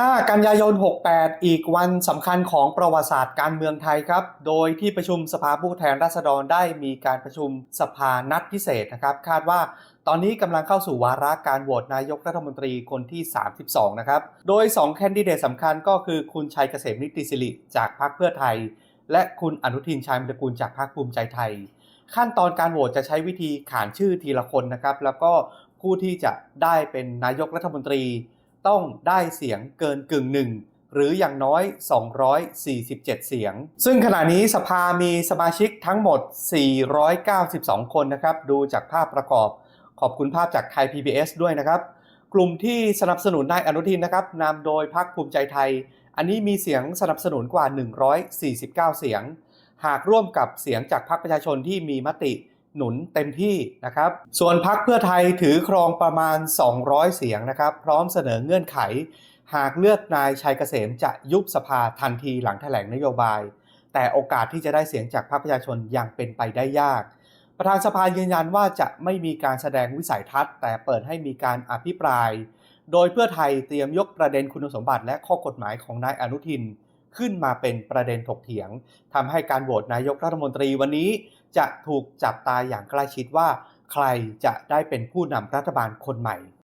5 กันยายน 68 อีกวันสำคัญของประวัติศาสตร์การเมืองไทยครับ โดยที่ประชุมสภาผู้แทนราษฎรได้มีการประชุมสภานัดพิเศษนะครับ คาดว่าตอนนี้กำลังเข้าสู่วาระการโหวตนายกรัฐมนตรีคนที่ 32 นะครับ โดย 2 แคนดิเดตสำคัญก็คือคุณชัยเกษมนิติสิริจากพรรคเพื่อไทย และคุณอนุทินชาญวิรกูลจากพรรคภูมิใจไทย ขั้นตอนการโหวตจะใช้วิธีขานชื่อทีละคนนะครับ แล้วก็ผู้ที่จะได้เป็นนายกรัฐมนตรี ต้องได้เสียงเกินกึ่งหนึ่งหรืออย่างน้อย 247 เสียง ซึ่งขณะนี้สภามีสมาชิกทั้งหมด 492 คนนะครับ ดูจากภาพประกอบ ขอบคุณภาพจากไทย PBS ด้วยนะครับ กลุ่มที่สนับสนุนนายอนุทินนะครับนำโดยพรรคภูมิใจไทย อันนี้มีเสียงสนับสนุนกว่า 149 เสียง หากร่วมกับเสียงจากพรรคประชาชนที่มีมติ หนุนเต็มที่นะครับ ส่วนพรรคเพื่อไทยถือครองประมาณ 200 เสียงนะครับ พร้อมเสนอเงื่อนไข หากเลือกนายชัยเกษมจะยุบสภาทันทีหลังแถลงนโยบาย แต่โอกาสที่จะได้เสียงจากพรรคประชาชนยังเป็นไปได้ยาก ประธานสภายืนยันว่าจะไม่มีการแสดงวิสัยทัศน์ แต่เปิดให้มีการอภิปราย โดยเพื่อไทยเตรียมยกประเด็นคุณสมบัติ และข้อกฎหมายของนายอนุทิน ขึ้นมาเป็นประเด็นถกเถียงทำให้การโหวตนายกรัฐมนตรีวันนี้ จะถูกจับตาอย่างใกล้ชิดว่าใครจะได้เป็นผู้นำรัฐบาลคนใหม่